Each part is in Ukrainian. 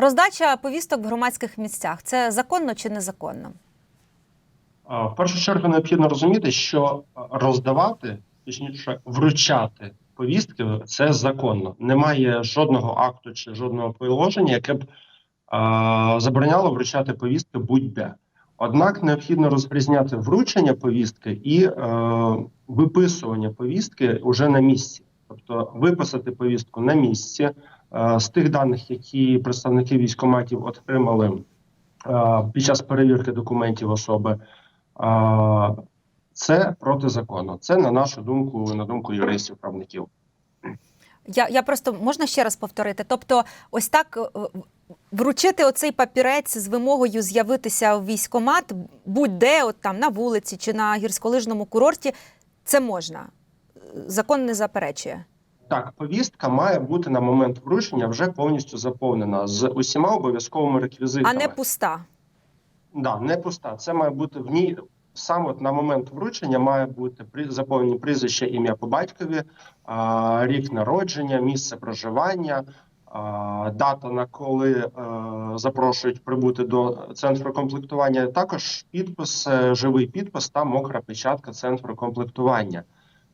Роздача повісток в громадських місцях це законно чи незаконно? В першу чергу необхідно розуміти, що роздавати, точніше, вручати повістки це законно. Немає жодного акту чи жодного положення, яке б а, забороняло вручати повістки будь-де. Однак необхідно розрізняти вручення повістки і е, виписування повістки уже на місці, тобто виписати повістку на місці е, з тих даних, які представники військоматів отримали е, під час перевірки документів особи. А, Це протизаконно. Це на нашу думку, на думку юристів, правників. Я, я просто можна ще раз повторити. Тобто, ось так е, вручити оцей папірець з вимогою з'явитися в військкомат будь-де, от там на вулиці чи на гірськолижному курорті, це можна. Закон не заперечує. Так, повістка має бути на момент вручення вже повністю заповнена з усіма обов'язковими А не пуста. Да, не пуста. Це має бути в ній. Саме от на момент вручення має бути при заповнені прізвище, ім'я по батькові, рік народження, місце проживання, дата на коли е, запрошують прибути до центру комплектування. Також підпис, е, живий підпис та мокра печатка центру комплектування.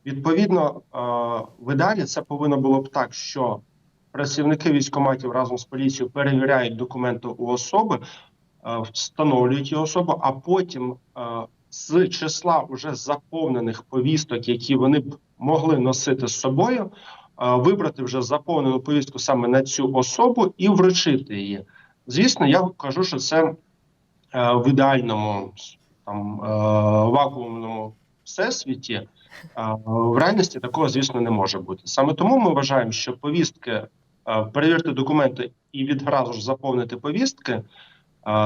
Відповідно, е, в ідеалі це повинно було б так, що працівники військкоматів разом з поліцією перевіряють документи у особи е, встановлюють її особу, а потім е, з числа уже заповнених повісток, які вони б могли носити з собою, вибрати вже заповнену повістку саме на цю особу і вручити її. Звісно, я кажу, що це в ідеальному там вакуумному всесвіті. В реальності такого, звісно, не може бути. Саме тому ми вважаємо, що повістки перевірити документи і відразу ж заповнити повістки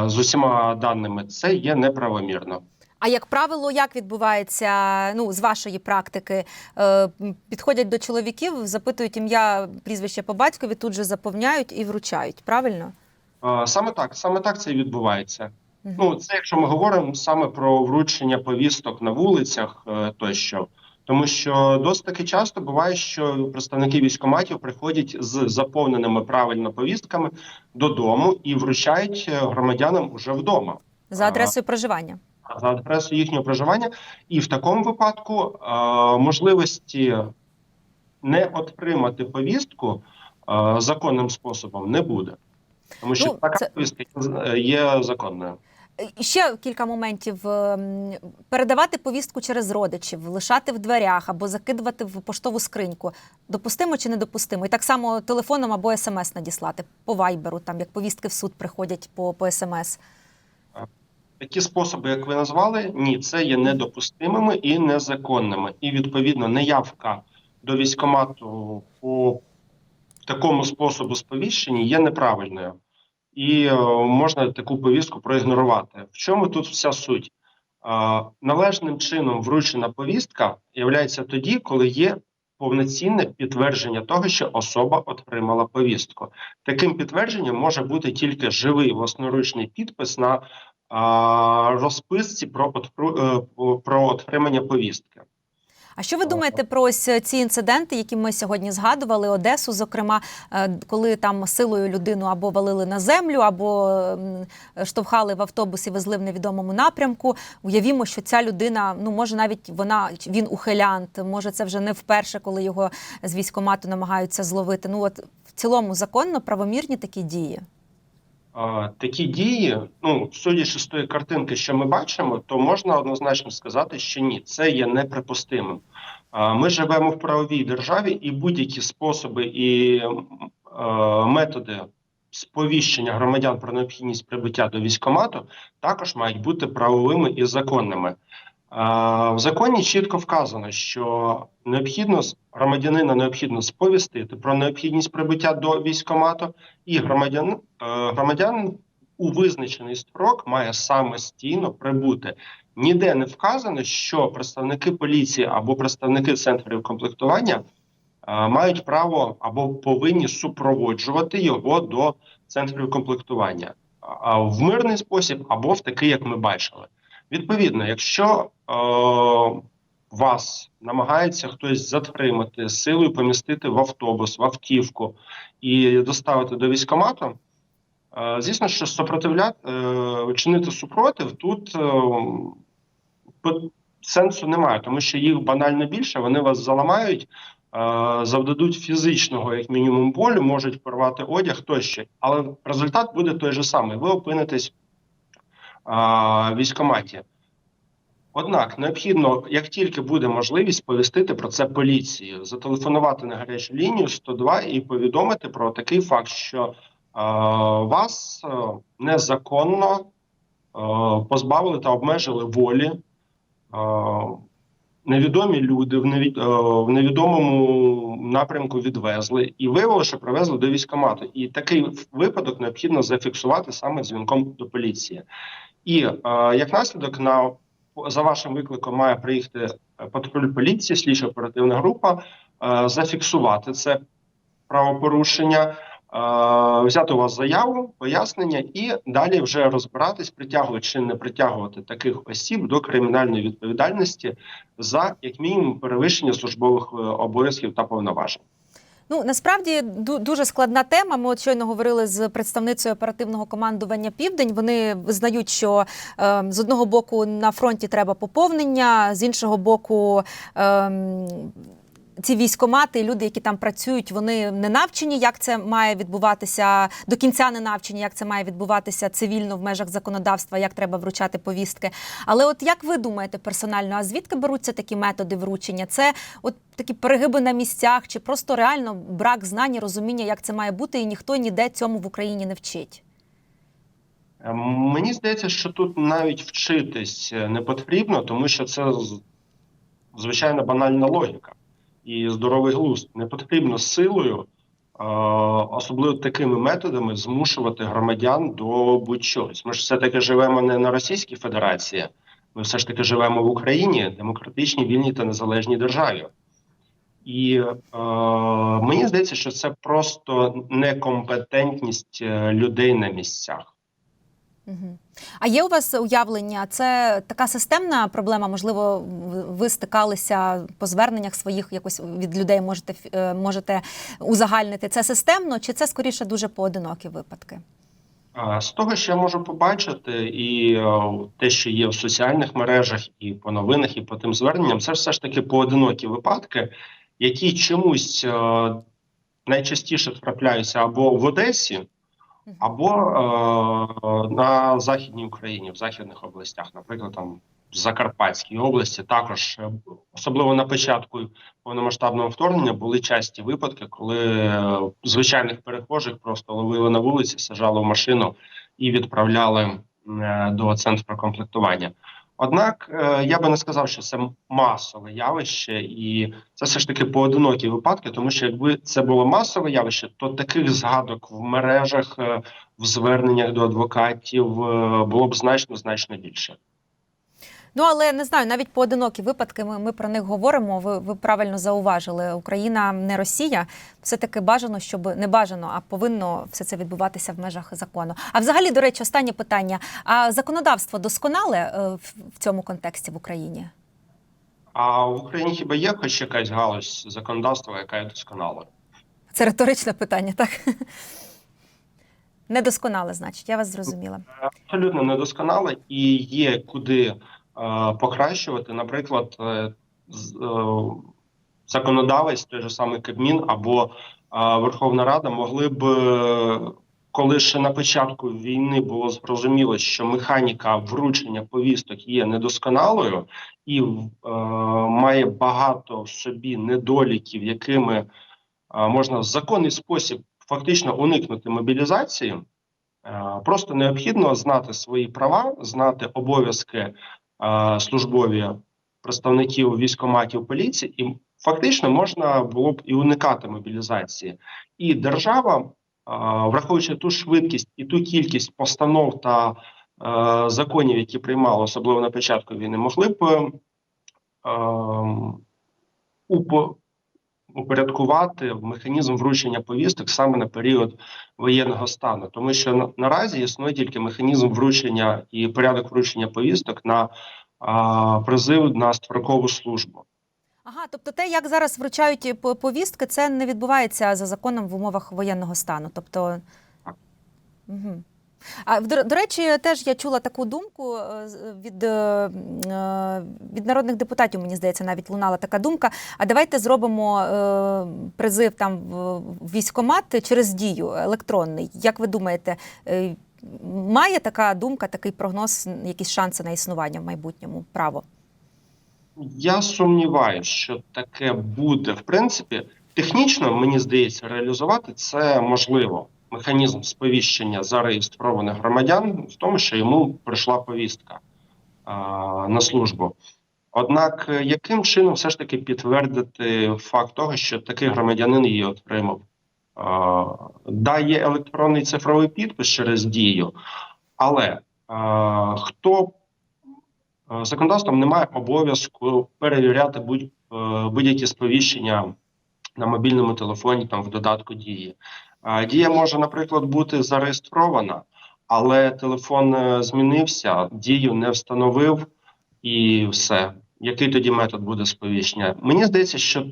з усіма даними, це є неправомірно. А як правило, як відбувається ну, з вашої практики? Е, підходять до чоловіків, запитують ім'я, прізвище по батькові, тут же заповняють і вручають. Правильно? Саме так, саме так це і відбувається. Мгм. Ну, це якщо ми говоримо саме про вручення повісток на вулицях е, тощо. Тому що досить таки часто буває, що представники військкоматів приходять з заповненими правильно повістками додому і вручають е, громадянам уже вдома. За адресою проживання. за адресою їхнього проживання, і в такому випадку е, можливості не отримати повістку е, законним способом не буде, тому що Ну, така це- повістка е, є законною. Ще кілька моментів. Ем, Передавати повістку через родичів, лишати в дверях або закидувати в поштову скриньку. Допустимо чи недопустимо? І так само телефоном або смс надіслати по вайберу, там як повістки в суд приходять по, по смс. Такі способи, як ви назвали, ні, це є недопустимими і незаконними. І відповідно неявка до військкомату по такому способу сповіщення є неправильною. І е, можна таку повістку проігнорувати. В чому тут вся суть? Е, належним чином вручена повістка являється тоді, коли є повноцінне підтвердження того, що особа отримала повістку. Таким підтвердженням може бути тільки живий власноручний підпис на розписці е, про отримання повістки. А що ви думаєте про ось ці інциденти, які ми сьогодні згадували, Одесу, зокрема, е, коли там силою людину або валили на землю, або штовхали в автобус і везли в невідомому напрямку? Уявімо, що ця людина, ну може навіть вона він ухилянт, може це вже не вперше, коли його з військкомату намагаються зловити. Ну от в цілому законно правомірні такі дії. Такі дії, ну судячи з тої картинки, що ми бачимо, то можна однозначно сказати, що ні, це є неприпустимим. Ми живемо в правовій державі, і будь-які способи і методи сповіщення громадян про необхідність прибуття до військомату також мають бути правовими і законними. В законі чітко вказано, що необхідно громадянина необхідно сповістити про необхідність прибуття до військкомату, і громадян, е, громадян у визначений строк має самостійно прибути. Ніде не вказано, що представники поліції або представники центрів комплектування е, мають право або повинні супроводжувати його до центрів комплектування в мирний спосіб, або в такий, як ми бачили. Відповідно, якщо е, вас намагається хтось затримати силою, помістити в автобус, в автівку і доставити до військкомату, Е, Звісно, що сопротивляти, е, чинити супротив тут е, сенсу немає, тому що їх банально більше, вони вас заламають, е, завдадуть фізичного, як мінімум, болю, можуть порвати одяг тощо. Але результат буде той же самий. Ви опинитесь військкоматі. Однак необхідно, як тільки буде можливість, повістити про це поліції, зателефонувати на гарячу лінію 102 і повідомити про такий факт, що е, вас незаконно е, позбавили та обмежили волі. Е, невідомі люди в, невід, е, в невідомому напрямку відвезли і виявили, що привезли до військкомату. І такий випадок необхідно зафіксувати саме дзвінком до поліції. І е, як наслідок на за вашим викликом має приїхати е, патруль поліції, слідчо оперативна група, е, зафіксувати це правопорушення, е, взяти у вас заяву, пояснення і далі вже розбиратись, притягувати чи не притягувати таких осіб до кримінальної відповідальності за як мінімум перевищення службових е, обов'язків та повноважень. Ну насправді дуже складна тема. Ми от щойно говорили з представницею оперативного командування Південь. Вони визнають, що е, з одного боку на фронті треба поповнення, з іншого боку. Е, ці військомати, люди, які там працюють, вони не навчені, як це має відбуватися до кінця не навчені, як це має відбуватися цивільно в межах законодавства, як треба вручати повістки. Але от як ви думаєте персонально, а звідки беруться такі методи вручення? Це от такі перегиби на місцях, чи просто реально брак знань, і розуміння, як це має бути, і ніхто ніде цьому в Україні не вчить? Е, Мені здається, що тут навіть вчитись е, не потрібно, тому що це звичайно банальна логіка і здоровий глузд. Не потрібно силою, особливо такими методами, змушувати громадян до будь-чогось. Ми ж все таки живемо не на Російській Федерації, ми все ж таки живемо в Україні, демократичній, вільній та незалежній державі. І е, мені здається, що це просто некомпетентність е, людей на місцях. А є у вас уявлення? Це така системна проблема? Можливо, ви стикалися по зверненнях своїх якось від людей можете е, можете узагальнити це системно, чи це скоріше дуже поодинокі випадки? З того, що я можу побачити, і е, те, що є в соціальних мережах, і по новинах, і по тим зверненням, це все ж таки поодинокі випадки, які чомусь е, найчастіше трапляються або в Одесі, або е, на Західній Україні, в західних областях, наприклад, там в Закарпатській області, також е, особливо на початку повномасштабного вторгнення були часті випадки, коли е, звичайних перехожих просто ловили на вулиці, сажали в машину і відправляли е, до центру комплектування. Однак е, я би не сказав, що це масове явище, і це все ж таки поодинокі випадки, тому що якби це було масове явище, то таких згадок в мережах, е, в зверненнях до адвокатів е, було б значно значно більше. Ну але не знаю, навіть поодинокі випадки. Ми, ми про них говоримо. Ви, ви правильно зауважили. Україна не Росія. Все таки бажано, щоб не бажано, а повинно все це відбуватися в межах закону. А взагалі, до речі, останнє питання: а законодавство досконале е, в, цьому контексті в Україні? А в Україні хіба є хоч якась галузь законодавства, яка є досконала? Це риторичне питання, так? Недосконале, значить, я вас зрозуміла. Абсолютно недосконала і є куди покращувати. Наприклад, е, е, законодавець, той же самий Кабмін або е, Верховна Рада могли б, е, коли ще на початку війни було зрозуміло, що механіка вручення повісток є недосконалою і е, має багато в собі недоліків, якими е, можна в законний спосіб фактично уникнути мобілізації. Е, Просто необхідно знати свої права, знати обов'язки е, службові представників військоматів поліції, і фактично можна було б і уникати мобілізації. І держава, враховуючи ту швидкість і ту кількість постанов та е, законів, які приймали, особливо на початку війни, могли б ем, упорядкувати механізм вручення повісток саме на період воєнного стану, тому що наразі існує тільки механізм вручення і порядок вручення повісток на а, призив на строкову службу. Ага, тобто те, як зараз вручають повістки, це не відбувається за законом в умовах воєнного стану. Тобто Угу. А до, до речі, теж я чула таку думку е, від, е, е, від народних депутатів. Мені здається, навіть лунала така думка. А давайте зробимо призив там в в військкомат через дію електронний. Як ви думаєте, має така думка, такий прогноз, якісь шанси на існування в майбутньому? Право? Я сумніваюся, що таке буде. В принципі, технічно, мені здається, реалізувати це можливо. Механізм сповіщення зареєстрованих громадян в тому, що йому прийшла повістка на службу. Однак, е, яким чином все ж таки підтвердити факт того, що такий громадянин її отримав? А, да, є електронний цифровий підпис через дію, але хто Е, Законодавством немає обов'язку перевіряти е, будь-які сповіщення на мобільному телефоні там в додатку дії. Дія може, наприклад, бути зареєстрована, але телефон е, змінився, дію не встановив і все. Який тоді метод буде сповіщення? Мені здається, що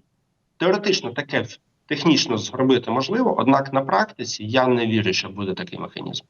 теоретично таке технічно зробити можливо, однак на практиці я не вірю, що буде такий механізм.